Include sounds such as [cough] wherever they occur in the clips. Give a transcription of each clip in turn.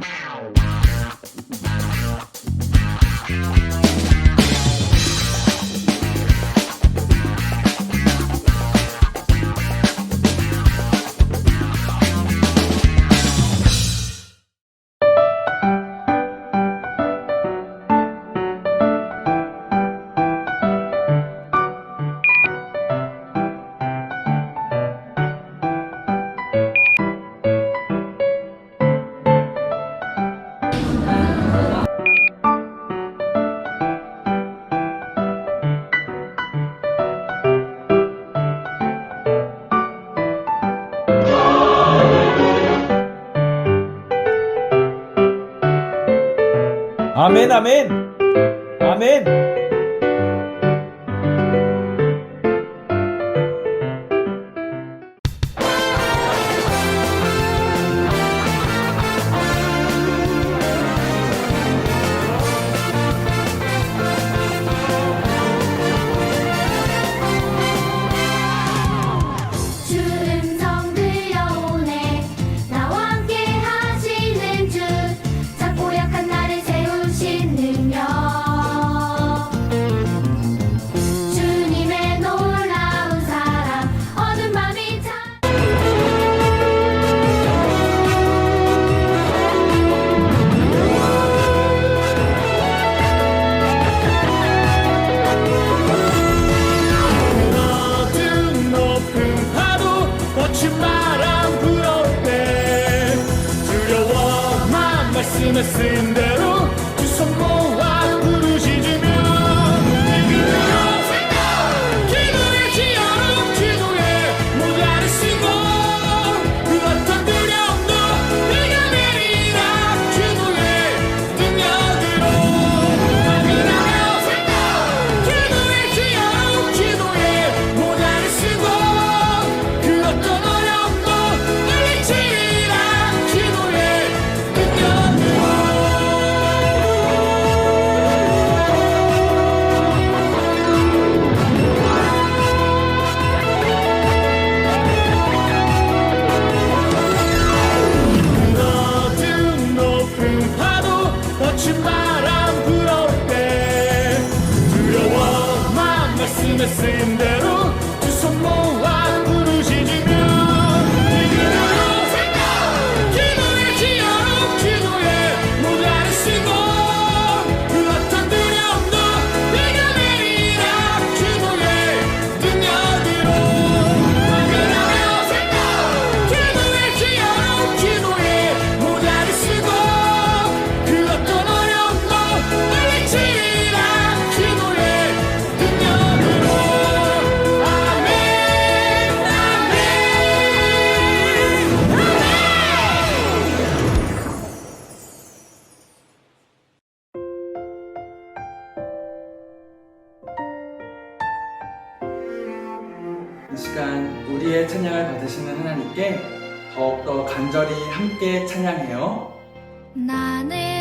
Wow. Amém, amém. Amém. missing the same 이 시간 우리의 찬양을 받으시는 하나님께 더욱더 간절히 함께 찬양해요. 나는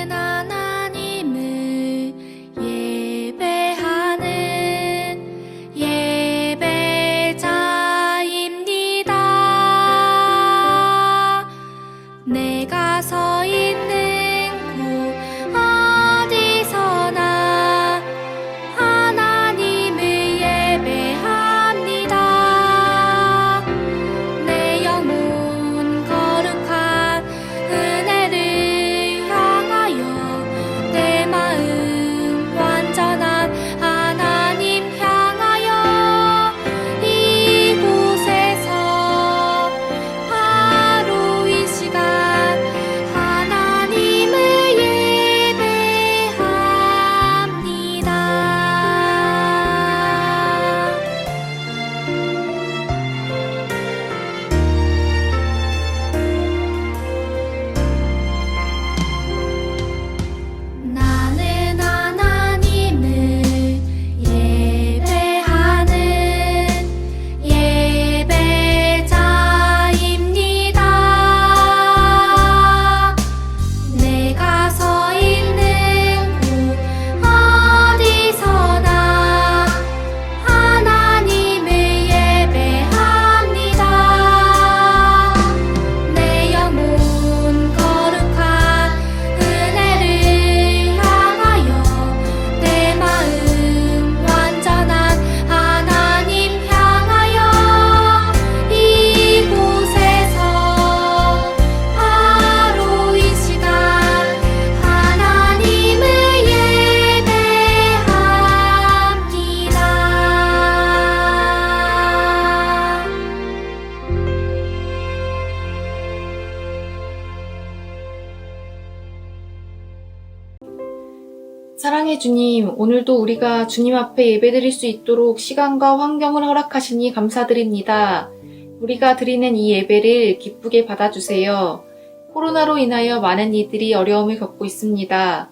사랑의 주님, 오늘도 우리가 주님 앞에 예배드릴 수 있도록 시간과 환경을 허락하시니 감사드립니다. 우리가 드리는 이 예배를 기쁘게 받아주세요. 코로나로 인하여 많은 이들이 어려움을 겪고 있습니다.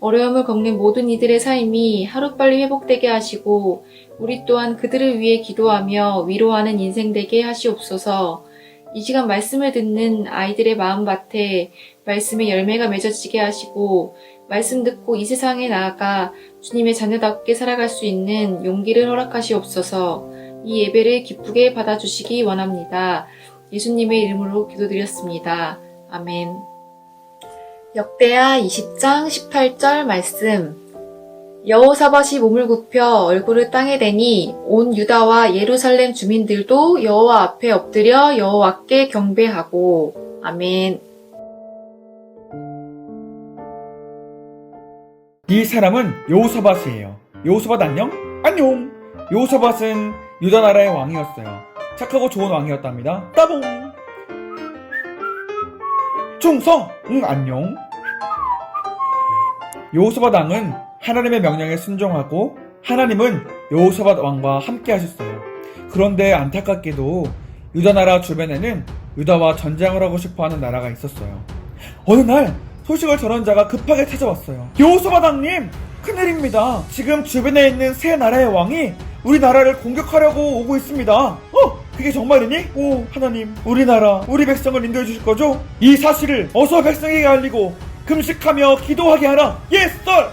어려움을 겪는 모든 이들의 삶이 하루빨리 회복되게 하시고, 우리 또한 그들을 위해 기도하며 위로하는 인생 되게 하시옵소서. 이 시간 말씀을 듣는 아이들의 마음밭에 말씀의 열매가 맺어지게 하시고, 말씀 듣고 이 세상에 나아가 주님의 자녀답게 살아갈 수 있는 용기를 허락하시옵소서 이 예배를 기쁘게 받아주시기 원합니다. 예수님의 이름으로 기도드렸습니다. 아멘. 역대하 20장 18절 말씀. 여호사밧이 몸을 굽혀 얼굴을 땅에 대니 온 유다와 예루살렘 주민들도 여호와 앞에 엎드려 여호와께 경배하고 아멘. 이 사람은 여호사밧이에요. 여호사밧 안녕? 안녕. 여호사밧은 유다 나라의 왕이었어요. 착하고 좋은 왕이었답니다. 따봉. 충성. 응 안녕. 여호사밧 왕은 하나님의 명령에 순종하고 하나님은 여호사밧 왕과 함께 하셨어요. 그런데 안타깝게도 유다 나라 주변에는 유다와 전쟁을 하고 싶어하는 나라가 있었어요. 어느 날 소식을 전한 자가 급하게 찾아왔어요. 여호수바 당님, 큰일입니다. 지금 주변에 있는 세 나라의 왕이 우리나라를 공격하려고 오고 있습니다. 어? 그게 정말이니? 오, 하나님, 우리나라, 우리 백성을 인도해 주실 거죠? 이 사실을 어서 백성에게 알리고 금식하며 기도하게 하라. 예스, 썰!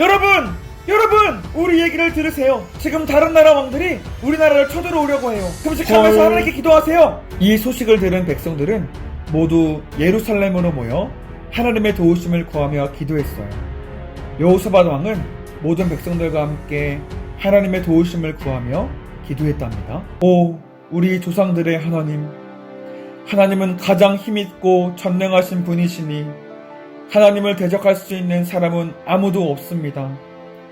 여러분! 여러분! 우리 얘기를 들으세요. 지금 다른 나라 왕들이 우리나라를 쳐들어오려고 해요. 금식하면서 헐. 하나님께 기도하세요. 이 소식을 들은 백성들은 모두 예루살렘으로 모여 하나님의 도우심을 구하며 기도했어요. 여호사밧 왕은 모든 백성들과 함께 하나님의 도우심을 구하며 기도했답니다. 오, 우리 조상들의 하나님. 하나님은 가장 힘있고 전능하신 분이시니 하나님을 대적할 수 있는 사람은 아무도 없습니다.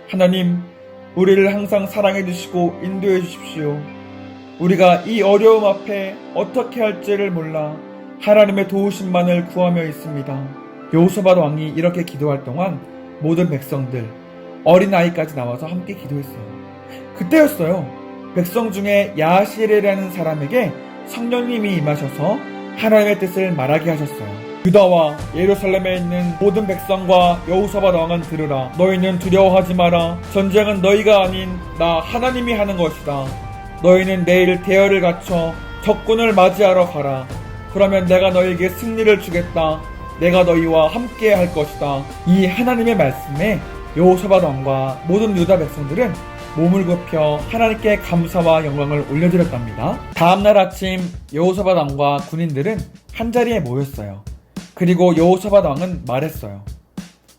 하나님, 우리를 항상 사랑해 주시고 인도해 주십시오. 우리가 이 어려움 앞에 어떻게 할지를 몰라 하나님의 도우심만을 구하며 있습니다. 여호사밧 왕이 이렇게 기도할 동안 모든 백성들, 어린아이까지 나와서 함께 기도했어요. 그때였어요. 백성 중에 야시엘이라는 사람에게 성령님이 임하셔서 하나님의 뜻을 말하게 하셨어요. 유다와 예루살렘에 있는 모든 백성과 여호사밧 왕은 들으라. 너희는 두려워하지 마라. 전쟁은 너희가 아닌 나 하나님이 하는 것이다. 너희는 내일 대열을 갖춰 적군을 맞이하러 가라. 그러면 내가 너희에게 승리를 주겠다. 내가 너희와 함께 할 것이다. 이 하나님의 말씀에 여호사밧 왕과 모든 유다 백성들은 몸을 굽혀 하나님께 감사와 영광을 올려드렸답니다. 다음날 아침 여호사밧 왕과 군인들은 한 자리에 모였어요. 그리고 여호사밧 왕은 말했어요.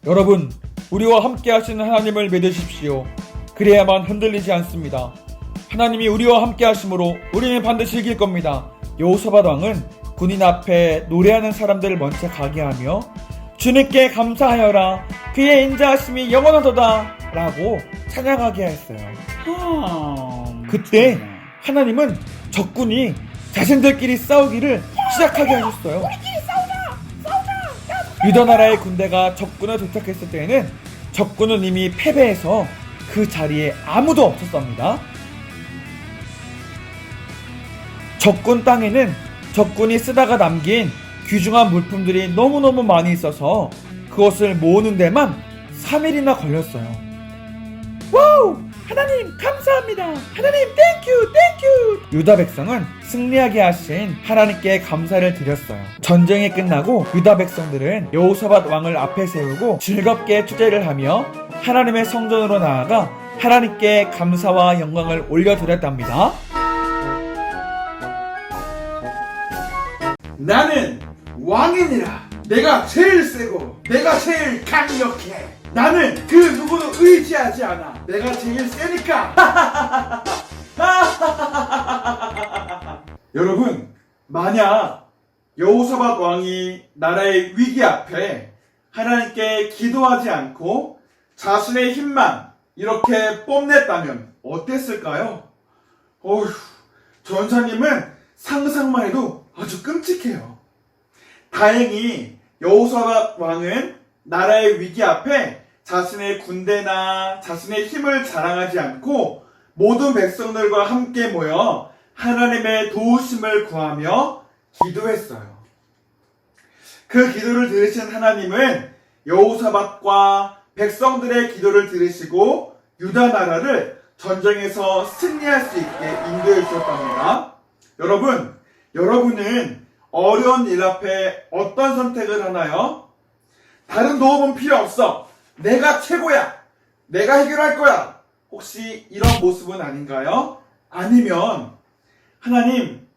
여러분, 우리와 함께 하시는 하나님을 믿으십시오. 그래야만 흔들리지 않습니다. 하나님이 우리와 함께 하심으로 우리는 반드시 이길 겁니다. 여호사밧 왕은 군인 앞에 노래하는 사람들을 먼저 가게 하며 주님께 감사하여라 그의 인자하심이 영원하도다 라고 찬양하게 했어요. 그때 하나님은 적군이 자신들끼리 싸우기를 시작하게 하셨어요. 유다 나라의 군대가 적군에 도착했을 때에는 적군은 이미 패배해서 그 자리에 아무도 없었답니다. 적군 땅에는 적군이 쓰다가 남긴 귀중한 물품들이 너무너무 많이 있어서 그것을 모으는 데만 3일이나 걸렸어요. 와우! 하나님 감사합니다. 하나님 땡큐 땡큐. 유다 백성은 승리하게 하신 하나님께 감사를 드렸어요. 전쟁이 끝나고 유다 백성들은 여호사밧 왕을 앞에 세우고 즐겁게 투제를 하며 하나님의 성전으로 나아가 하나님께 감사와 영광을 올려드렸답니다. 나는 왕이니라. 내가 제일 세고 내가 제일 강력해. 나는 그 누구도 의지하지 않아. 내가 제일 세니까. [laughs] 여러분, 만약 여호사밧 왕이 나라의 위기 앞에 하나님께 기도하지 않고 자신의 힘만 이렇게 뽐냈다면 어땠을까요? 어휴, 전사님은 상상만 해도 아주 끔찍해요. 다행히 여호사밧 왕은 나라의 위기 앞에 자신의 군대나 자신의 힘을 자랑하지 않고 모든 백성들과 함께 모여 하나님의 도우심을 구하며 기도했어요. 그 기도를 들으신 하나님은 여호사밧과 백성들의 기도를 들으시고 유다 나라를 전쟁에서 승리할 수 있게 인도해 주셨답니다. 여러분, 여러분은 어려운 일 앞에 어떤 선택을 하나요? 다른 도움은 필요 없어. 내가 최고야. 내가 해결할 거야. 혹시 이런 모습은 아닌가요? 아니면 하나님,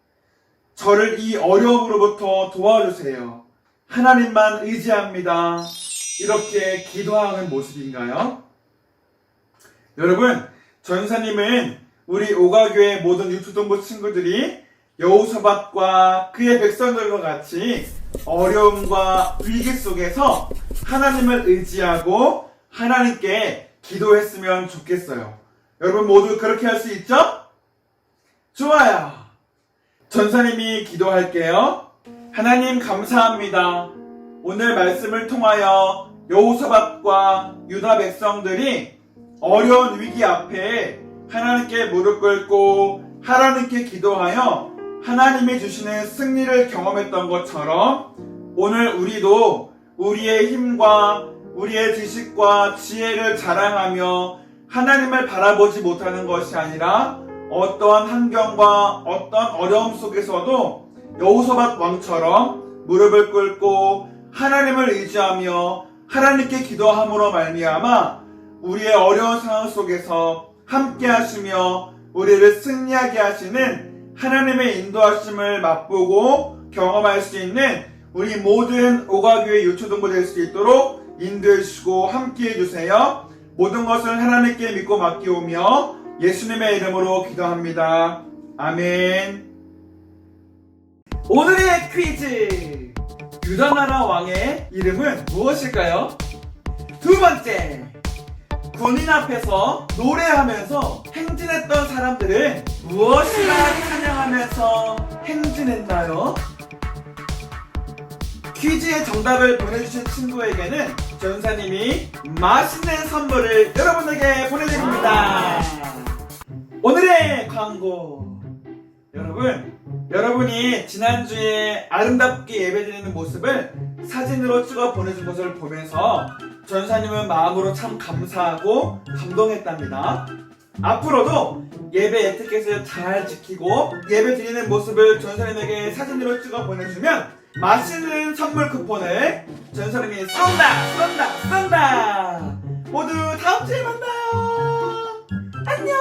저를 이 어려움으로부터 도와주세요. 하나님만 의지합니다. 이렇게 기도하는 모습인가요? 여러분, 전사님은 우리 오가교의 모든 유튜브 친구들이 여호사밧과 그의 백성들과 같이 어려움과 위기 속에서 하나님을 의지하고 하나님께 기도했으면 좋겠어요. 여러분 모두 그렇게 할 수 있죠? 좋아요. 전사님이 기도할게요. 하나님 감사합니다. 오늘 말씀을 통하여 여호사밧과 유다 백성들이 어려운 위기 앞에 하나님께 무릎 꿇고 하나님께 기도하여 하나님이 주시는 승리를 경험했던 것처럼 오늘 우리도 우리의 힘과 우리의 지식과 지혜를 자랑하며 하나님을 바라보지 못하는 것이 아니라 어떠한 환경과 어떤 어려움 속에서도 여호사밧 왕처럼 무릎을 꿇고 하나님을 의지하며 하나님께 기도함으로 말미암아 우리의 어려운 상황 속에서 함께 하시며 우리를 승리하게 하시는 하나님의 인도하심을 맛보고 경험할 수 있는 우리 모든 오가교의 유초동부 될 수 있도록 인도해 주시고 함께 해 주세요. 모든 것을 하나님께 믿고 맡기오며 예수님의 이름으로 기도합니다. 아멘. 오늘의 퀴즈. 유다나라 왕의 이름은 무엇일까요? 두 번째. 군인 앞에서 노래하면서 행진했던 사람들은 무엇이라 찬양하면서 행진했나요? 퀴즈의 정답을 보내주신 친구에게는 전사님이 맛있는 선물을 여러분에게 보내드립니다. 오늘의 광고. 여러분, 여러분이 지난주에 아름답게 예배드리는 모습을 사진으로 찍어 보내준 것을 보면서 전사님은 마음으로 참 감사하고 감동했답니다. 앞으로도 예배 에티켓을 잘 지키고 예배 드리는 모습을 전사님에게 사진으로 찍어 보내주면 맛있는 선물 쿠폰을 전사님이 쏜다 쏜다 쏜다. 모두 다음 주에 만나요. 안녕